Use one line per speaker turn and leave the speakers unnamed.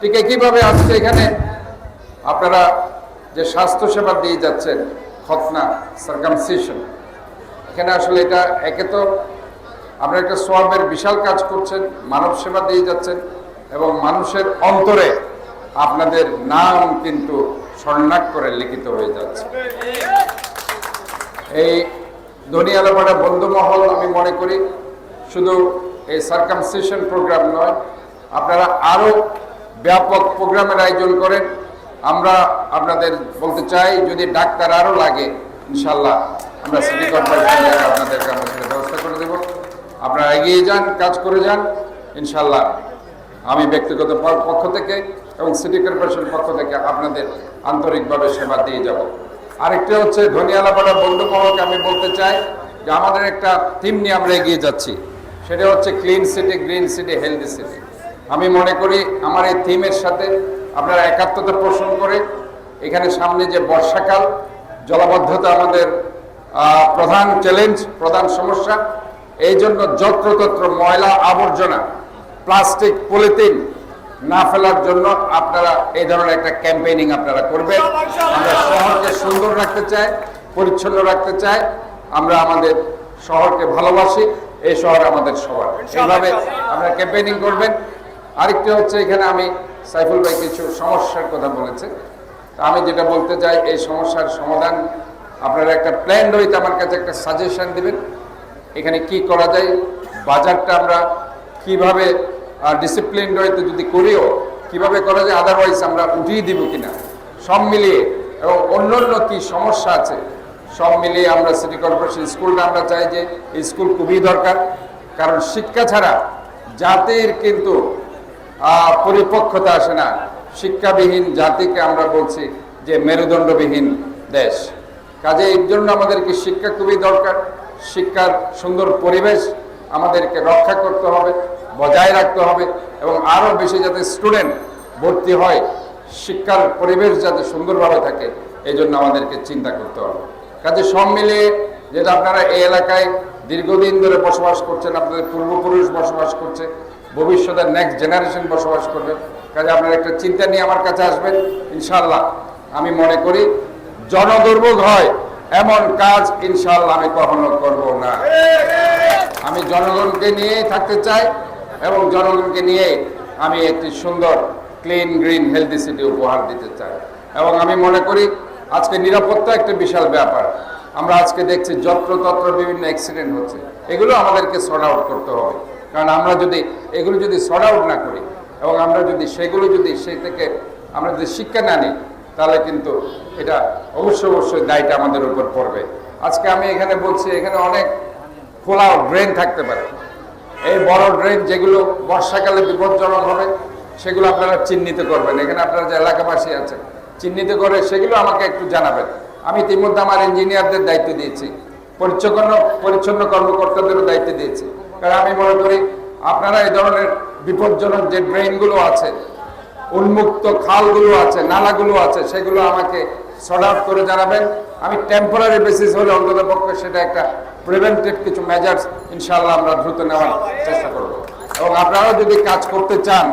ঠিক একইভাবে আজকে এখানে আপনারা যে স্বাস্থ্য সেবা দিয়ে যাচ্ছেন খতনা সার্কামসিশন এখানে আসলে এটা একে তো আপনারা একটা সোয়াবের বিশাল কাজ করছেন, মানব সেবা দিয়ে যাচ্ছেন এবং মানুষের অন্তরে আপনাদের নাম কিন্তু স্বর্ণাক্ষরে লিখিত হয়ে যাচ্ছে। এই ধনিয়ালাপাড়া বন্ধুমহল আমি মনে করি, শুধু এই সার্কামসিশন প্রোগ্রাম নয়, আপনারা আরও ব্যাপক প্রোগ্রামের আয়োজন করেন। আমরা আপনাদের বলতে চাই, যদি ডাক্তার আরও লাগে, ইনশাল্লাহ আমরা সিটি কর্পোরেশন আপনাদেরকে আমরা ব্যবস্থা করে দেব। আপনারা এগিয়ে যান, কাজ করে যান, ইনশাল্লাহ। আমি ব্যক্তিগত পক্ষ থেকে এবং সিটি কর্পোরেশন পক্ষ থেকে আপনাদের আন্তরিকভাবে সেবা দিয়ে যাব। আরেকটা হচ্ছে ধনিয়ালাপাড়া বন্ধু মহলকে আমি বলতে চাই যে আমাদের একটা থিম নিয়ে আমরা এগিয়ে যাচ্ছি। সেটা হচ্ছে clean city green city healthy city আমি মনে করি আমার এই থিমের সাথে আপনারা একাত্মতা পোষণ করে এখানে সামনে যে বর্ষাকাল, জলাবদ্ধতা আমাদের প্রধান চ্যালেঞ্জ প্রধান সমস্যা, এই জন্য যত্রতত্র ময়লা আবর্জনা প্লাস্টিক পলিথিন না ফেলার জন্য আপনারা এই ধরনের একটা ক্যাম্পেইনিং আপনারা করবেন। আমরা শহরকে সুন্দর রাখতে চাই, পরিচ্ছন্ন রাখতে চাই। আমরা আমাদের শহরকে ভালোবাসি, এই শহর আমাদের সবার। এইভাবে আপনারা ক্যাম্পেইনিং করবেন। আরেকটি হচ্ছে এখানে আমি সাইফুল ভাই কিছু সমস্যার কথা বলেছে। আমি যেটা বলতে চাই, এই সমস্যার সমাধান আপনারা একটা প্ল্যান রয়েছে আমার কাছে একটা সাজেশন দিবেন। এখানে কি করা যায়, বাজারটা আমরা কীভাবে ডিসিপ্লিন রয়েছে যদি করিও, কীভাবে করা যায় আদারওয়াইজ আমরা উঠিয়ে দিব কিনা। সব মিলিয়ে এবং অন্য অন্য কি সমস্যা আছে, সব মিলিয়ে আমরা সিটি কর্পোরেশন স্কুলটা আমরা চাই যে স্কুল খুবই দরকার। কারণ শিক্ষা ছাড়া জাতির কিন্তু আহ, পরিপক্কতা আসে না। শিক্ষাবিহীন জাতিকে আমরা বলছি যে মেরুদণ্ডবিহীন দেশ। কাজে এর জন্য আমাদেরকে শিক্ষা খুবই দরকার। শিক্ষার সুন্দর পরিবেশ আমাদেরকে রক্ষা করতে হবে বজায় রাখতে হবে এবং আরও বেশি যাতে স্টুডেন্ট ভর্তি হয় শিক্ষার পরিবেশ যাতে সুন্দরভাবে থাকে এই জন্য আমাদেরকে চিন্তা করতে হবে। কাজে সব মিলিয়ে যেটা আপনারা এই এলাকায় দীর্ঘদিন ধরে বসবাস করছেন, আপনাদের পূর্বপুরুষ বসবাস করছে, ভবিষ্যতের নেক্সট জেনারেশন বসবাস করবে। কাজে আপনারা একটা চিন্তা নিয়ে আমার কাছে আসবেন ইনশাল্লাহ আমি মনে করি, জনদুর্ভোগ হয়, এমন কাজ ইনশাল্লাহ আমি কখনো করব না। আমি জনগণকে নিয়েই থাকতে চাই এবং জনগণকে নিয়ে আমি একটি সুন্দর ক্লিন গ্রিন হেলদি সিটি উপহার দিতে চাই। এবং আমি মনে করি, আজকে নিরাপত্তা একটা বিশাল ব্যাপার। আমরা আজকে দেখছি যত্রতত্র বিভিন্ন অ্যাক্সিডেন্ট হচ্ছে। এগুলো আমাদেরকে সর্ট আউট করতে হবে। কারণ আমরা যদি, এগুলো যদি সর্ট আউট না করি, এবং আমরা যদি সেগুলো যদি সেই থেকে আমরা যদি শিক্ষা না নিই, তাহলে কিন্তু এটা অবশ্যই অবশ্যই দায়টা আমাদের উপর পড়বে। আজকে আমি এখানে বলছি, এখানে অনেক খোলা ড্রেন থাকতে পারে। এই বড় ড্রেন যেগুলো বর্ষাকালে বিপজ্জনক হবে, সেগুলো আপনারা চিহ্নিত করবেন। এখানে আপনারা যে এলাকাবাসী আছেন, চিহ্নিত করে সেগুলো আমাকে একটু জানাবেন। আমি ইতিমধ্যে আমার ইঞ্জিনিয়ারদের দায়িত্ব দিয়েছি। পরিচ্ছন্ন পরিচ্ছন্ন কর্মকর্তাদেরও দায়িত্ব দিয়েছি। কারণ আমি মনে করি, আপনারা এই ধরনের বিপজ্জনক যে ড্রেনগুলো আছে, উন্মুক্ত খালগুলো আছে, নালাগুলো আছে, সেগুলো আমাকে সর্ট আউট করে জানাবেন। আমি টেম্পোরারি বেসিস হলে অন্তত পক্ষে সেটা একটা প্রিভেন্টিভ কিছু মেজার্স ইনশাল্লাহ আমরা দ্রুত নেওয়ার চেষ্টা করব। এবং আপনারাও যদি কাজ করতে চান